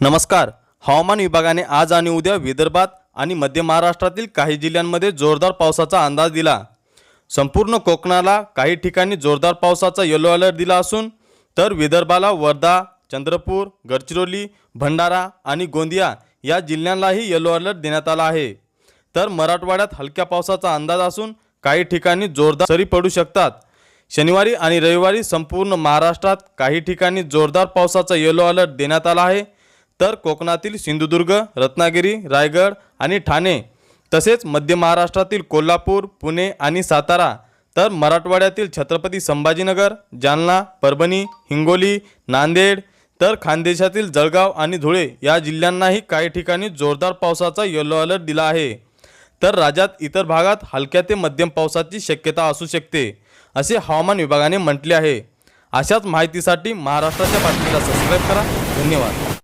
नमस्कार. हवामान विभागाने आज आणि उद्या विदर्भात आणि मध्य महाराष्ट्रातील काही जिल्ह्यांमध्ये जोरदार पावसाचा अंदाज दिला. संपूर्ण कोकणाला काही ठिकाणी जोरदार पावसाचा येलो अलर्ट दिला असून तर विदर्भाला वर्धा चंद्रपूर गडचिरोली भंडारा आणि गोंदिया या जिल्ह्यांनाही येलो अलर्ट देण्यात आला आहे. तर मराठवाड्यात हलक्या पावसाचा अंदाज असून काही ठिकाणी जोरदार सरी पडू शकतात. शनिवारी आणि रविवारी संपूर्ण महाराष्ट्रात काही ठिकाणी जोरदार पावसाचा येलो अलर्ट देण्यात आला आहे. तर कोकणातील सिंधुदुर्ग रत्नागिरी रायगड आणि ठाणे तसेच मध्य महाराष्ट्रातील कोल्हापूर पुणे आणि सातारा तर मराठवाड्यातील छत्रपती संभाजीनगर जालना परभणी हिंगोली नांदेड तर खानदेशातील जळगाव आणि धुळे या जिल्ह्यांनाही काही ठिकाणी जोरदार पावसाचा येलो अलर्ट दिला आहे. तर राज्यात इतर भागात हलक्या ते मध्यम पावसाची शक्यता असू शकते असे हवामान विभागाने म्हटले आहे. अशाच माहितीसाठी महाराष्ट्राच्या बातमीला सबस्क्राईब करा. धन्यवाद.